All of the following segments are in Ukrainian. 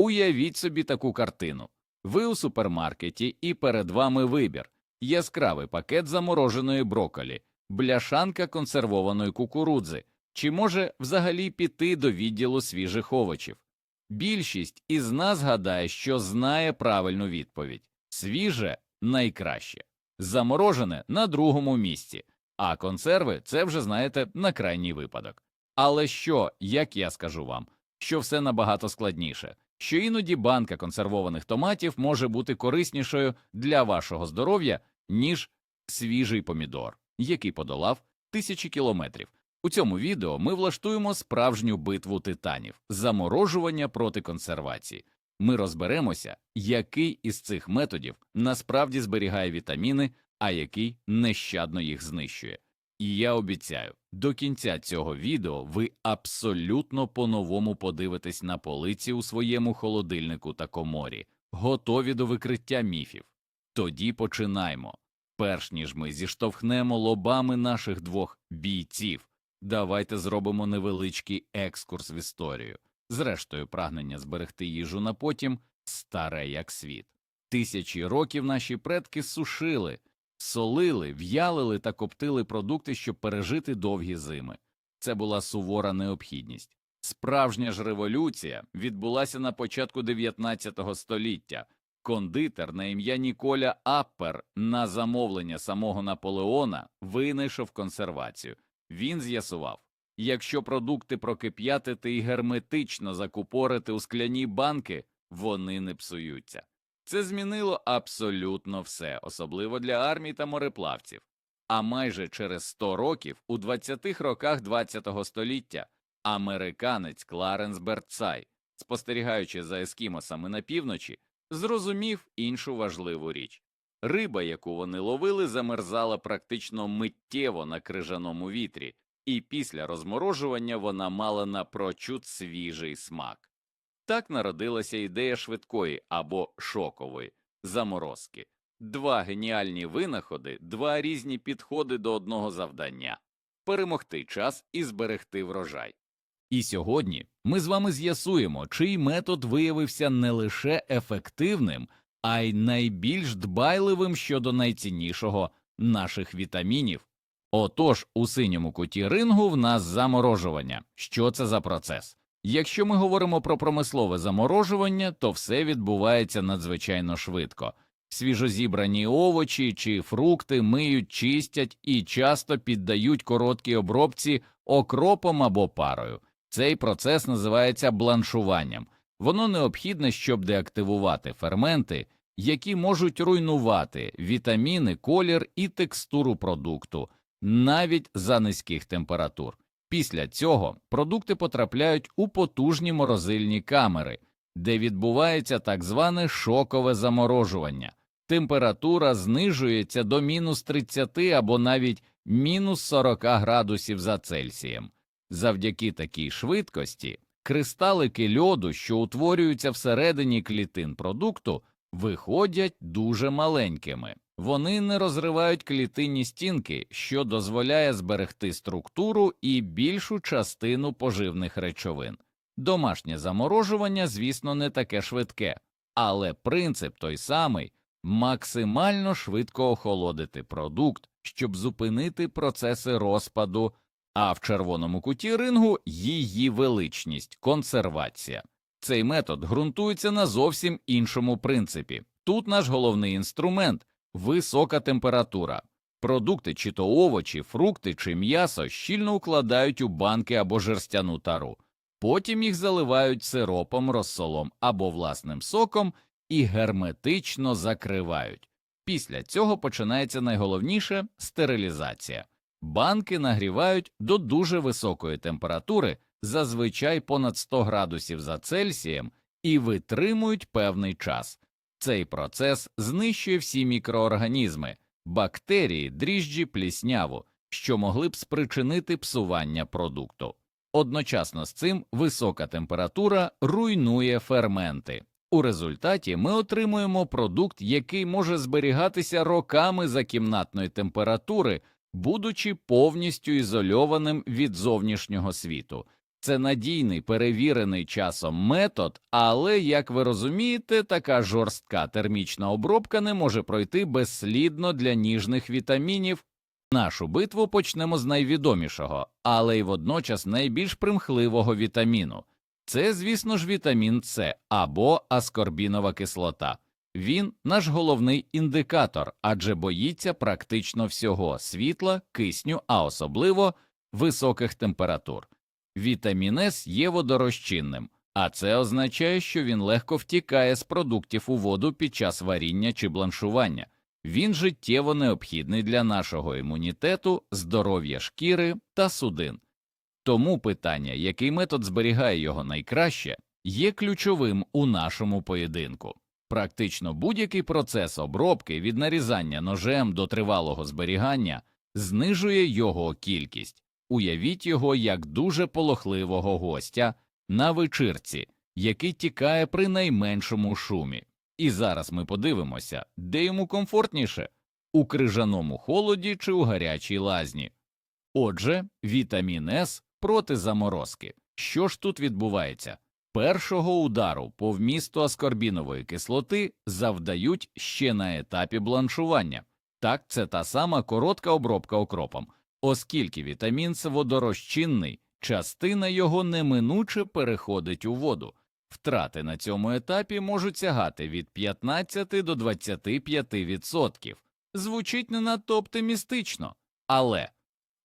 Уявіть собі таку картину. Ви у супермаркеті і перед вами вибір яскравий пакет замороженої броколі, бляшанка консервованої кукурудзи, чи може взагалі піти до відділу свіжих овочів. Більшість із нас гадає, що знає правильну відповідь свіже найкраще, заморожене на другому місці, а консерви це вже знаєте на крайній випадок. Але що, як я скажу вам, що все набагато складніше, що іноді банка консервованих томатів може бути кориснішою для вашого здоров'я, ніж свіжий помідор, який подолав тисячі кілометрів. У цьому відео ми влаштуємо справжню битву титанів заморожування проти консервації. Ми розберемося, який із цих методів насправді зберігає вітаміни, а який нещадно їх знищує. І я обіцяю, до кінця цього відео ви абсолютно по-новому подивитесь на полиці у своєму холодильнику та коморі, готові до викриття міфів. Тоді починаймо. Перш ніж ми зіштовхнемо лобами наших двох бійців, давайте зробимо невеличкий екскурс в історію. Зрештою, прагнення зберегти їжу на потім старе як світ. Тисячі років наші предки сушили, солили, в'ялили та коптили продукти, щоб пережити довгі зими. Це була сувора необхідність. Справжня ж революція відбулася на початку 19 століття. Кондитер на ім'я Ніколя Аппер на замовлення самого Наполеона винайшов консервацію. Він з'ясував, якщо продукти прокип'ятити і герметично закупорити у скляні банки, вони не псуються. Це змінило абсолютно все, особливо для армій та мореплавців. А майже через 100 років, у 20-х роках ХХ століття, американець Кларенс Бертсай, спостерігаючи за ескімосами на півночі, зрозумів іншу важливу річ. Риба, яку вони ловили, замерзала практично миттєво на крижаному вітрі, і після розморожування вона мала напрочуд свіжий смак. Так народилася ідея швидкої або шокової заморозки. Два геніальні винаходи, два різні підходи до одного завдання перемогти час і зберегти врожай. І сьогодні ми з вами з'ясуємо, чий метод виявився не лише ефективним, а й найбільш дбайливим щодо найціннішого наших вітамінів. Отож, у синьому куті рингу в нас заморожування. Що це за процес? Якщо ми говоримо про промислове заморожування, то все відбувається надзвичайно швидко. Свіжозібрані овочі чи фрукти миють, чистять і часто піддають короткій обробці окропом або парою. Цей процес називається бланшуванням. Воно необхідне, щоб деактивувати ферменти, які можуть руйнувати вітаміни, колір і текстуру продукту, навіть за низьких температур. Після цього продукти потрапляють у потужні морозильні камери, де відбувається так зване шокове заморожування. Температура знижується до мінус 30 або навіть мінус 40 градусів за Цельсієм. Завдяки такій швидкості кристалики льоду, що утворюються всередині клітин продукту, виходять дуже маленькими. Вони не розривають клітинні стінки, що дозволяє зберегти структуру і більшу частину поживних речовин. Домашнє заморожування, звісно, не таке швидке, але принцип той самий максимально швидко охолодити продукт, щоб зупинити процеси розпаду, а в червоному куті рингу її величність консервація. Цей метод ґрунтується на зовсім іншому принципі. Тут наш головний інструмент висока температура. Продукти, чи то овочі, фрукти чи м'ясо щільно укладають у банки або жерстяну тару, потім їх заливають сиропом, розсолом або власним соком і герметично закривають. Після цього починається найголовніше стерилізація. Банки нагрівають до дуже високої температури, зазвичай понад 100 градусів за Цельсієм, і витримують певний час. Цей процес знищує всі мікроорганізми, бактерії, дріжджі, плісняву, що могли б спричинити псування продукту. Одночасно з цим висока температура руйнує ферменти. У результаті ми отримуємо продукт, який може зберігатися роками за кімнатної температури, будучи повністю ізольованим від зовнішнього світу. Це надійний перевірений часом метод, але, як ви розумієте, така жорстка термічна обробка не може пройти безслідно для ніжних вітамінів. Нашу битву почнемо з найвідомішого, але й водночас найбільш примхливого вітаміну. Це, звісно ж, вітамін С або аскорбінова кислота. Він наш головний індикатор, адже боїться практично всього світла, кисню, а особливо високих температур. Вітамін С є водорозчинним, а це означає, що він легко втікає з продуктів у воду під час варіння чи бланшування. Він життєво необхідний для нашого імунітету, здоров'я шкіри та судин. Тому питання, який метод зберігає його найкраще, є ключовим у нашому поєдинку. Практично будь-який процес обробки від нарізання ножем до тривалого зберігання знижує його кількість. Уявіть його як дуже полохливого гостя на вечірці, який тікає при найменшому шумі. І зараз ми подивимося, де йому комфортніше у крижаному холоді чи у гарячій лазні. Отже, вітамін С проти заморозки. Що ж тут відбувається? Першого удару по вмісту аскорбінової кислоти завдають ще на етапі бланшування. Так, це та сама коротка обробка окропом, оскільки вітамін С водорозчинний, частина його неминуче переходить у воду. Втрати на цьому етапі можуть сягати від 15 до 25%. Звучить не надто оптимістично, але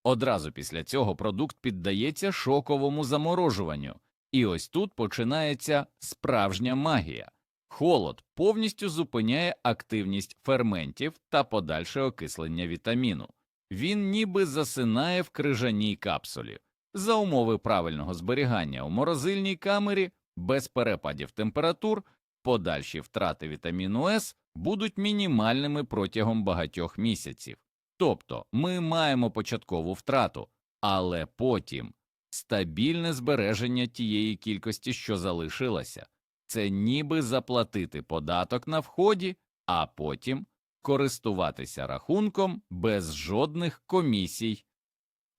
одразу після цього продукт піддається шоковому заморожуванню, і ось тут починається справжня магія. Холод повністю зупиняє активність ферментів та подальше окислення вітаміну. Він ніби засинає в крижаній капсулі. За умови правильного зберігання у морозильній камері без перепадів температур подальші втрати вітаміну С будуть мінімальними протягом багатьох місяців. Тобто ми маємо початкову втрату, але потім стабільне збереження тієї кількості, що залишилася, це ніби заплатити податок на вході, а потім користуватися рахунком без жодних комісій.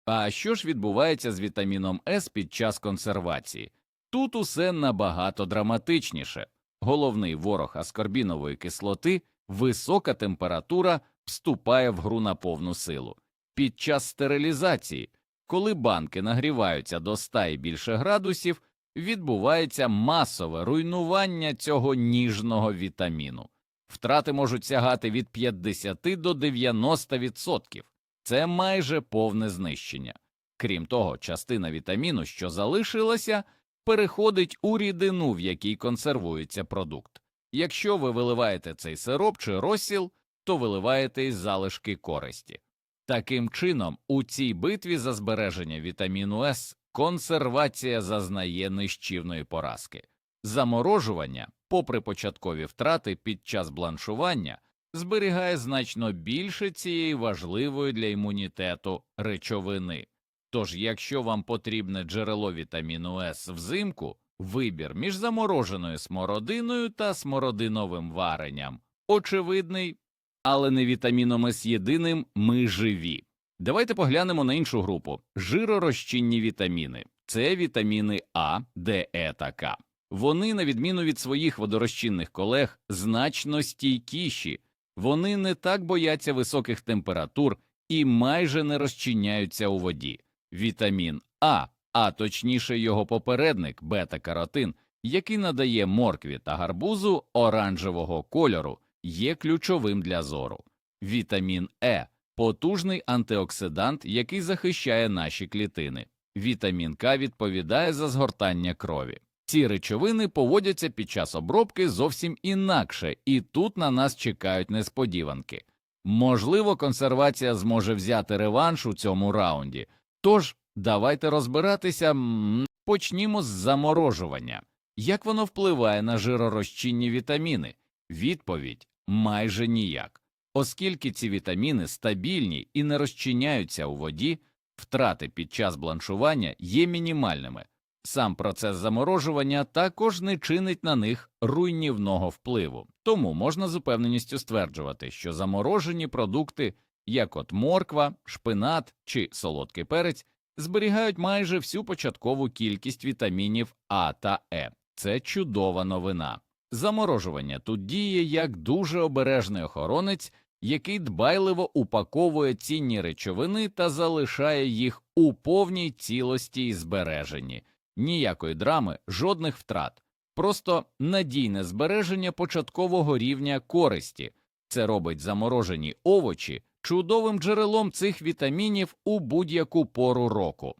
А що ж відбувається з вітаміном С під час консервації? Тут усе набагато драматичніше. Головний ворог аскорбінової кислоти, висока температура, вступає в гру на повну силу. Під час стерилізації, коли банки нагріваються до 100 і більше градусів, відбувається масове руйнування цього ніжного вітаміну. Втрати можуть сягати від 50 до 90%. Це майже повне знищення. Крім того, частина вітаміну, що залишилася, переходить у рідину, в якій консервується продукт. Якщо ви виливаєте цей сироп чи розсіл, то виливаєте із залишки користі. Таким чином, у цій битві за збереження вітаміну С консервація зазнає нищівної поразки. Заморожування, попри початкові втрати під час бланшування, зберігає значно більше цієї важливої для імунітету речовини. Тож, якщо вам потрібне джерело вітаміну С взимку, вибір між замороженою смородиною та смородиновим варенням очевидний, але не вітаміном С єдиним ми живі. Давайте поглянемо на іншу групу жиророзчинні вітаміни. Це вітаміни А, Д, Е та К. Вони, на відміну від своїх водорозчинних колег, значно стійкіші, вони не так бояться високих температур і майже не розчиняються у воді. Вітамін А, а точніше його попередник бета-каротин, який надає моркві та гарбузу оранжевого кольору, є ключовим для зору. Вітамін Е потужний антиоксидант, який захищає наші клітини. Вітамін К відповідає за згортання крові. Ці речовини поводяться під час обробки зовсім інакше, і тут на нас чекають несподіванки. Можливо, консервація зможе взяти реванш у цьому раунді. Тож, давайте розбиратися, почнімо з заморожування. Як воно впливає на жиророзчинні вітаміни? Відповідь майже ніяк. Оскільки ці вітаміни стабільні і не розчиняються у воді, втрати під час бланшування є мінімальними. Сам процес заморожування також не чинить на них руйнівного впливу, тому можна з упевненістю стверджувати, що заморожені продукти, як от морква, шпинат чи солодкий перець, зберігають майже всю початкову кількість вітамінів А та Е. Це чудова новина. Заморожування тут діє як дуже обережний охоронець, який дбайливо упаковує цінні речовини та залишає їх у повній цілості і збереженні. Ніякої драми, жодних втрат, просто надійне збереження початкового рівня користі. Це робить заморожені овочі чудовим джерелом цих вітамінів у будь-яку пору року.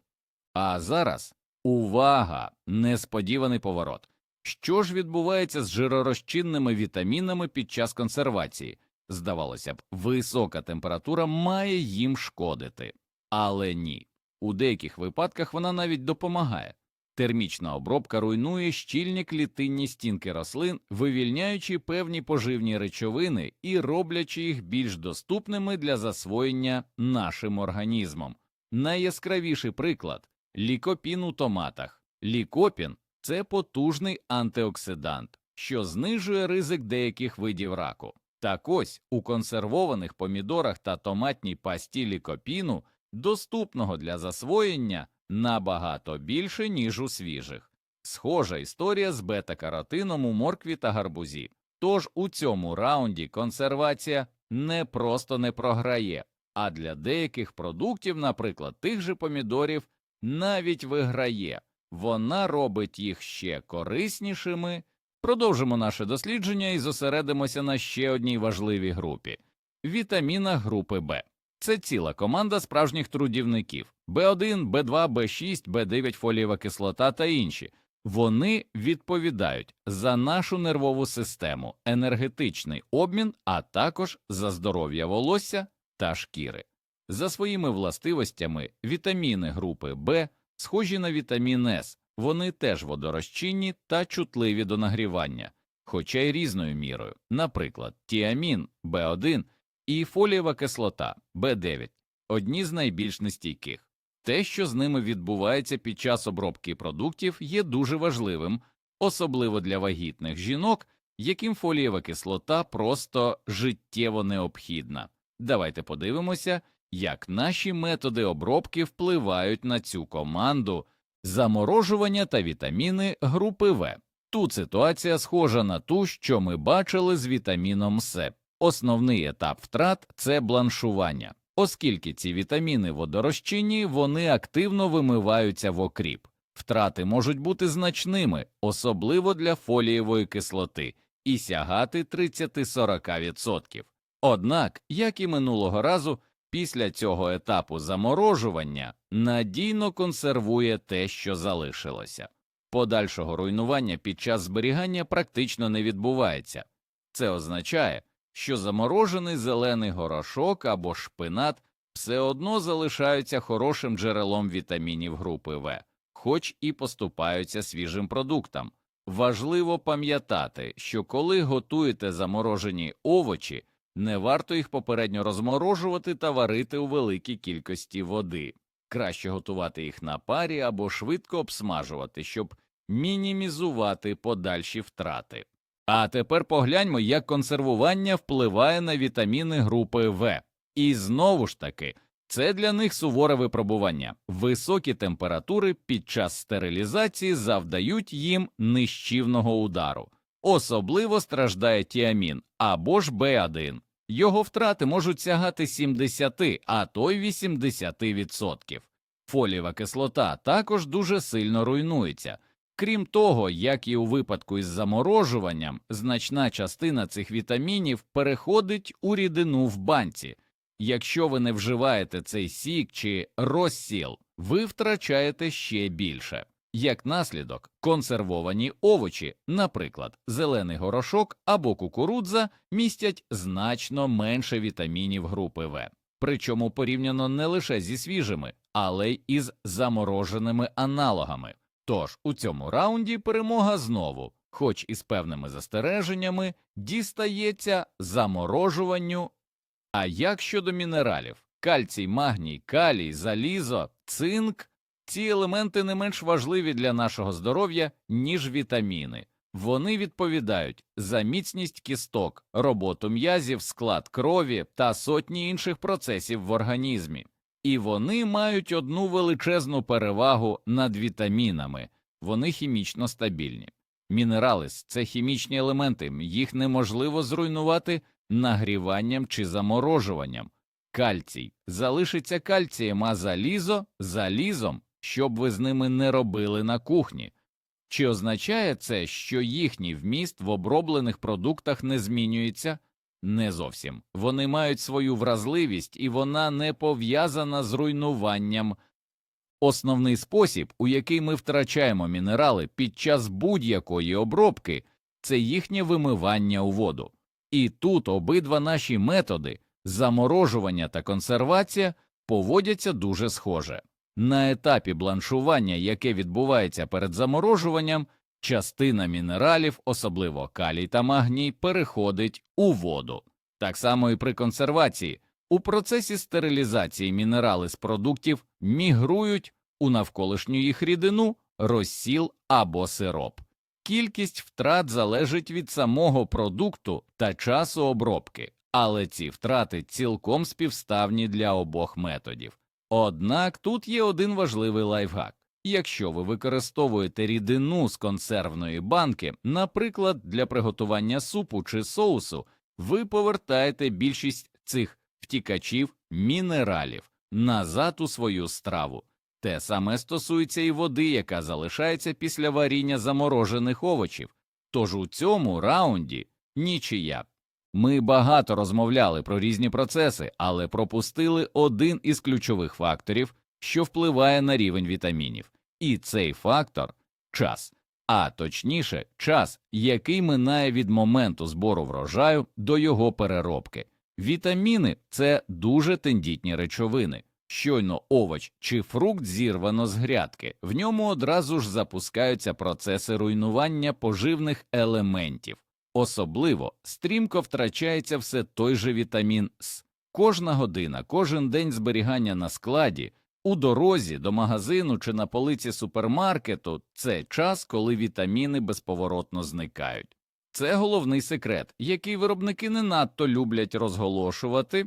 А зараз увага! Несподіваний поворот. Що ж відбувається з жиророзчинними вітамінами під час консервації? Здавалося б, висока температура має їм шкодити. Але ні. У деяких випадках вона навіть допомагає. Термічна обробка руйнує щільні клітинні стінки рослин, вивільняючи певні поживні речовини і роблячи їх більш доступними для засвоєння нашим організмом. Найяскравіший приклад лікопін у томатах. Лікопін це потужний антиоксидант, що знижує ризик деяких видів раку. Так ось у консервованих помідорах та томатній пасті лікопіну, доступного для засвоєння, набагато більше, ніж у свіжих. Схожа історія з бета-каротином у моркві та гарбузі. Тож у цьому раунді консервація не просто не програє, а для деяких продуктів, наприклад, тих же помідорів, навіть виграє. Вона робить їх ще кориснішими. Продовжимо наше дослідження і зосередимося на ще одній важливій групі вітамінах групи Б. Це ціла команда справжніх трудівників Б1, Б2, Б6, Б9, фолієва кислота та інші. Вони відповідають за нашу нервову систему, енергетичний обмін, а також за здоров'я волосся та шкіри. За своїми властивостями вітаміни групи Б схожі на вітамін С, вони теж водорозчинні та чутливі до нагрівання, хоча й різною мірою, наприклад, тіамін Б1 і фолієва кислота Б9 одні з найбільш нестійких. Те, що з ними відбувається під час обробки продуктів, є дуже важливим, особливо для вагітних жінок, яким фолієва кислота просто життєво необхідна. Давайте подивимося, як наші методи обробки впливають на цю команду заморожування та вітаміни групи В. Тут ситуація схожа на ту, що ми бачили з вітаміном С. Основний етап втрат це бланшування. Оскільки ці вітаміни водорозчинні, вони активно вимиваються в окріп. Втрати можуть бути значними, особливо для фолієвої кислоти, і сягати 30-40%. Однак, як і минулого разу, після цього етапу заморожування надійно консервує те, що залишилося. Подальшого руйнування під час зберігання практично не відбувається. Це означає, що заморожений зелений горошок або шпинат все одно залишаються хорошим джерелом вітамінів групи В, хоч і поступаються свіжим продуктам. Важливо пам'ятати, що коли готуєте заморожені овочі, не варто їх попередньо розморожувати та варити у великій кількості води. Краще готувати їх на парі або швидко обсмажувати, щоб мінімізувати подальші втрати. А тепер погляньмо, як консервування впливає на вітаміни групи В. І знову ж таки, це для них суворе випробування. Високі температури під час стерилізації завдають їм нищівного удару. Особливо страждає тіамін або ж Б1. Його втрати можуть сягати 70, а то й 80%. Фолієва кислота також дуже сильно руйнується. Крім того, як і у випадку із заморожуванням, значна частина цих вітамінів переходить у рідину в банці. Якщо ви не вживаєте цей сік чи розсіл, ви втрачаєте ще більше. Як наслідок, консервовані овочі, наприклад, зелений горошок або кукурудза, містять значно менше вітамінів групи В, причому порівняно не лише зі свіжими, але й із замороженими аналогами. Тож у цьому раунді перемога знову, хоч і з певними застереженнями, дістається заморожуванню. А як щодо мінералів кальцій, магній, калій, залізо, цинк, ці елементи не менш важливі для нашого здоров'я, ніж вітаміни. Вони відповідають за міцність кісток, роботу м'язів, склад крові та сотні інших процесів в організмі. І вони мають одну величезну перевагу над вітамінами вони хімічно стабільні. Мінерали це хімічні елементи, їх неможливо зруйнувати нагріванням чи заморожуванням. Кальцій залишиться кальцієм, а залізо залізом, щоб ви з ними не робили на кухні. Чи означає це, що їхній вміст в оброблених продуктах не змінюється? Не зовсім. Вони мають свою вразливість, і вона не пов'язана з руйнуванням. Основний спосіб, у який ми втрачаємо мінерали під час будь-якої обробки, це їхнє вимивання у воду. І тут обидва наші методи заморожування та консервація поводяться дуже схоже. На етапі бланшування, яке відбувається перед заморожуванням, частина мінералів, особливо калій та магній, переходить у воду. Так само і при консервації. У процесі стерилізації мінерали з продуктів мігрують у навколишню їх рідину, розсіл або сироп. Кількість втрат залежить від самого продукту та часу обробки, але ці втрати цілком співставні для обох методів. Однак тут є один важливий лайфхак. Якщо ви використовуєте рідину з консервної банки, наприклад, для приготування супу чи соусу, ви повертаєте більшість цих втікачів мінералів назад у свою страву. Те саме стосується і води, яка залишається після варіння заморожених овочів. Тож у цьому раунді нічия. Ми багато розмовляли про різні процеси, але пропустили один із ключових факторів, що впливає на рівень вітамінів, і цей фактор час, а точніше, час, який минає від моменту збору врожаю до його переробки. Вітаміни це дуже тендітні речовини. Щойно овоч чи фрукт зірвано з грядки, в ньому одразу ж запускаються процеси руйнування поживних елементів. Особливо стрімко втрачається все той же вітамін С. Кожна година, кожен день зберігання на складі, у дорозі до магазину чи на полиці супермаркету це час, коли вітаміни безповоротно зникають. Це головний секрет, який виробники не надто люблять розголошувати.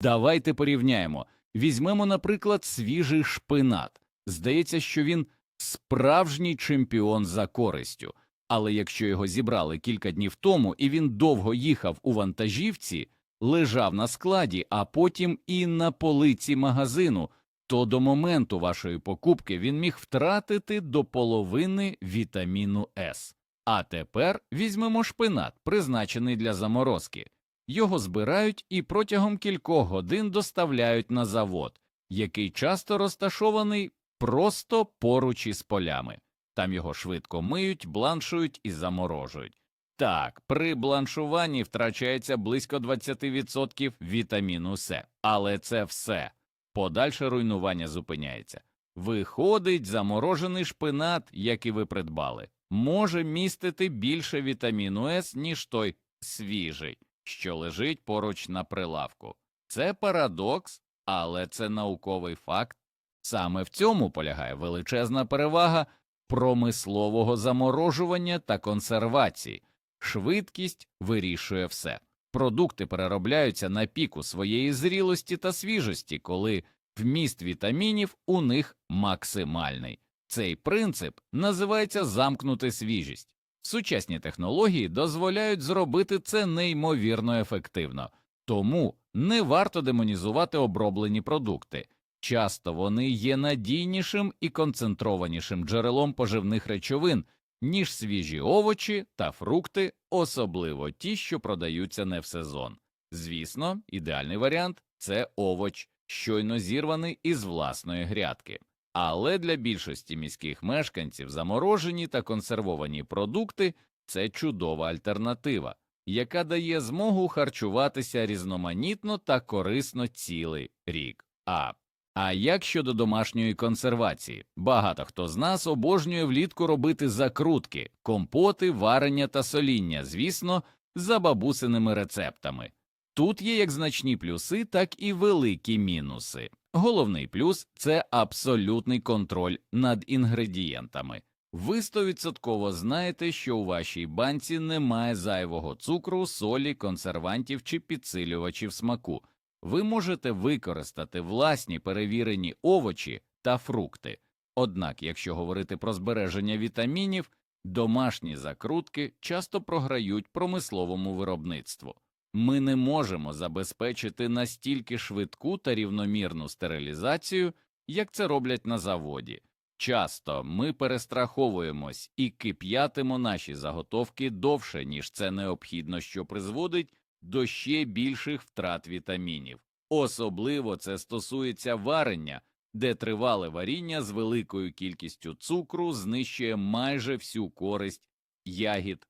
Давайте порівняємо. Візьмемо, наприклад, свіжий шпинат. Здається, що він справжній чемпіон за користю, але якщо його зібрали кілька днів тому і він довго їхав у вантажівці, лежав на складі, а потім і на полиці магазину, то до моменту вашої покупки він міг втратити до половини вітаміну С. А тепер візьмемо шпинат, призначений для заморозки. Його збирають і протягом кількох годин доставляють на завод, який часто розташований просто поруч із полями. Там його швидко миють, бланшують і заморожують. Так, при бланшуванні втрачається близько 20% вітаміну С, але це все. Подальше руйнування зупиняється. Виходить, заморожений шпинат, який ви придбали, може містити більше вітаміну С, ніж той свіжий що лежить поруч на прилавку. Це парадокс, але це науковий факт. Саме в цьому полягає величезна перевага промислового заморожування та консервації. Швидкість вирішує все. Продукти переробляються на піку своєї зрілості та свіжості, коли вміст вітамінів у них максимальний. Цей принцип називається замкнути свіжість. Сучасні технології дозволяють зробити це неймовірно ефективно, тому не варто демонізувати оброблені продукти. Часто вони є надійнішим і концентрованішим джерелом поживних речовин, ніж свіжі овочі та фрукти, особливо ті, що продаються не в сезон. Звісно, ідеальний варіант це овоч, щойно зірваний із власної грядки. Але для більшості міських мешканців заморожені та консервовані продукти це чудова альтернатива, яка дає змогу харчуватися різноманітно та корисно цілий рік. А а як щодо домашньої консервації, багато хто з нас обожнює влітку робити закрутки, компоти, варення та соління, звісно, за бабусиними рецептами. Тут є як значні плюси, так і великі мінуси. Головний плюс це абсолютний контроль над інгредієнтами. Ви стовідсотково знаєте, що у вашій банці немає зайвого цукру, солі, консервантів чи підсилювачів смаку. Ви можете використати власні перевірені овочі та фрукти. Однак, якщо говорити про збереження вітамінів, домашні закрутки часто програють промисловому виробництву. Ми не можемо забезпечити настільки швидку та рівномірну стерилізацію, як це роблять на заводі. Часто ми перестраховуємось і кип'ятимо наші заготовки довше, ніж це необхідно, що призводить до ще більших втрат вітамінів. Особливо це стосується варення, де тривале варіння з великою кількістю цукру знищує майже всю користь ягід.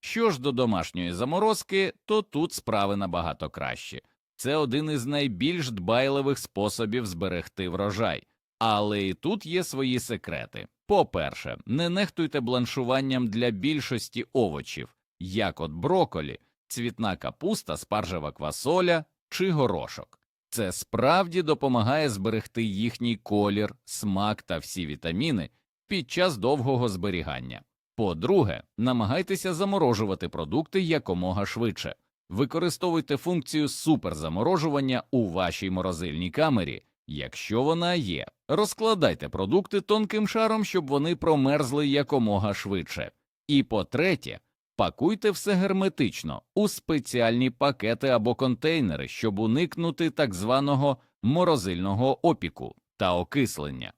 Що ж до домашньої заморозки, то тут справи набагато кращі. Це один із найбільш дбайливих способів зберегти врожай. Але і тут є свої секрети. По-перше, не нехтуйте бланшуванням для більшості овочів, як от броколі, цвітна капуста, спаржева квасоля чи горошок. Це справді допомагає зберегти їхній колір, смак та всі вітаміни під час довгого зберігання. По-друге, намагайтеся заморожувати продукти якомога швидше. Використовуйте функцію суперзаморожування у вашій морозильній камері, якщо вона є. Розкладайте продукти тонким шаром, щоб вони промерзли якомога швидше. І по-третє, пакуйте все герметично у спеціальні пакети або контейнери, щоб уникнути так званого морозильного опіку та окислення.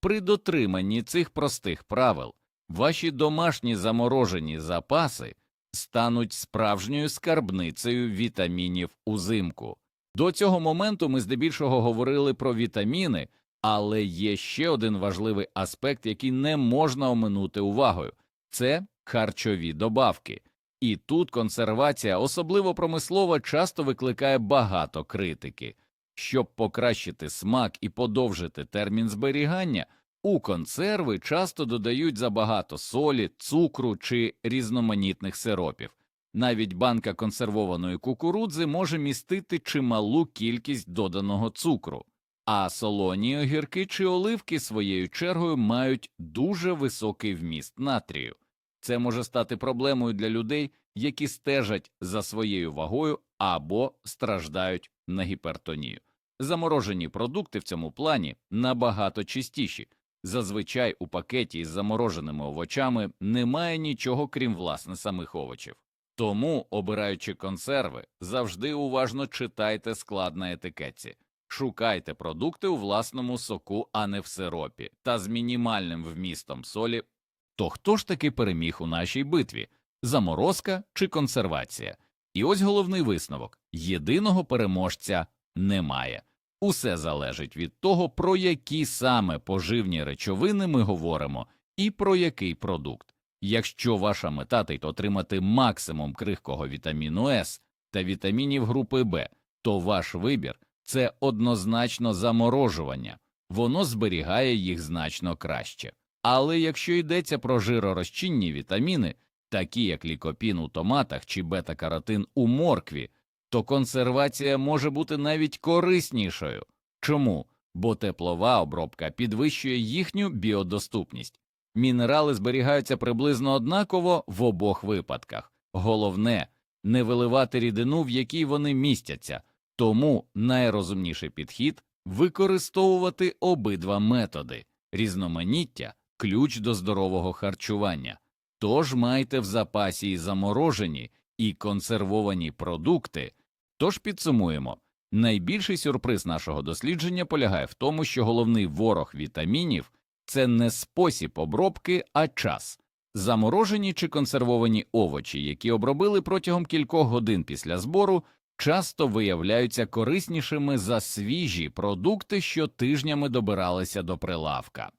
При дотриманні цих простих правил ваші домашні заморожені запаси стануть справжньою скарбницею вітамінів узимку. До цього моменту ми здебільшого говорили про вітаміни, але є ще один важливий аспект, який не можна оминути увагою це харчові добавки. І тут консервація, особливо промислова, часто викликає багато критики. Щоб покращити смак і подовжити термін зберігання, у консерви часто додають забагато солі, цукру чи різноманітних сиропів. Навіть банка консервованої кукурудзи може містити чималу кількість доданого цукру, а солоні огірки чи оливки своєю чергою мають дуже високий вміст натрію. Це може стати проблемою для людей, які стежать за своєю вагою або страждають на гіпертонію. Заморожені продукти в цьому плані набагато чистіші. Зазвичай у пакеті із замороженими овочами немає нічого крім власне самих овочів. Тому, обираючи консерви, завжди уважно читайте склад на етикетці, шукайте продукти у власному соку, а не в сиропі, та з мінімальним вмістом солі. То хто ж таки переміг у нашій битві заморозка чи консервація? І ось головний висновок єдиного переможця немає. Усе залежить від того, про які саме поживні речовини ми говоримо і про який продукт. Якщо ваша мета – отримати максимум крихкого вітаміну С та вітамінів групи Б, то ваш вибір це однозначно заморожування, воно зберігає їх значно краще. Але якщо йдеться про жиророзчинні вітаміни, такі як лікопін у томатах чи бета-каротин у моркві, то консервація може бути навіть кориснішою. Чому? Бо теплова обробка підвищує їхню біодоступність. Мінерали зберігаються приблизно однаково в обох випадках. Головне не виливати рідину, в якій вони містяться, тому найрозумніший підхід використовувати обидва методи різноманіття ключ до здорового харчування. Тож майте в запасі і заморожені, і консервовані продукти. Тож підсумуємо найбільший сюрприз нашого дослідження полягає в тому, що головний ворог вітамінів це не спосіб обробки, а час. Заморожені чи консервовані овочі, які обробили протягом кількох годин після збору, часто виявляються кориснішими за свіжі продукти, що тижнями добиралися до прилавка.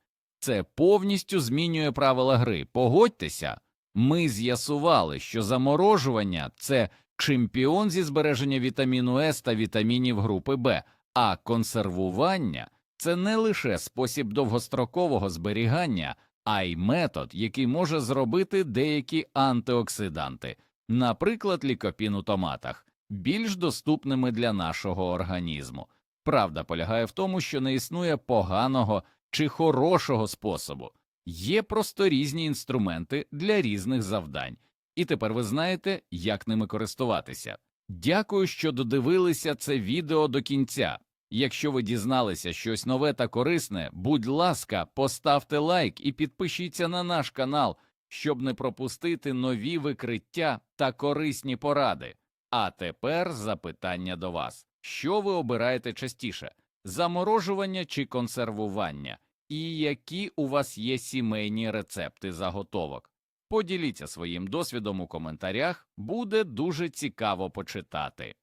Це повністю змінює правила гри. Погодьтеся, ми з'ясували, що заморожування це чемпіон зі збереження вітаміну С та вітамінів групи Б, а консервування це не лише спосіб довгострокового зберігання, а й метод, який може зробити деякі антиоксиданти, наприклад, лікопін у томатах, більш доступними для нашого організму. Правда полягає в тому, що не існує поганого чи хорошого способу, є просто різні інструменти для різних завдань, і тепер ви знаєте, як ними користуватися. Дякую, що додивилися це відео до кінця. Якщо ви дізналися щось нове та корисне, будь ласка, поставте лайк і підпишіться на наш канал, щоб не пропустити нові викриття та корисні поради. А тепер запитання до вас: що ви обираєте частіше заморожування чи консервування? І які у вас є сімейні рецепти заготовок? Поділіться своїм досвідом у коментарях, буде дуже цікаво почитати.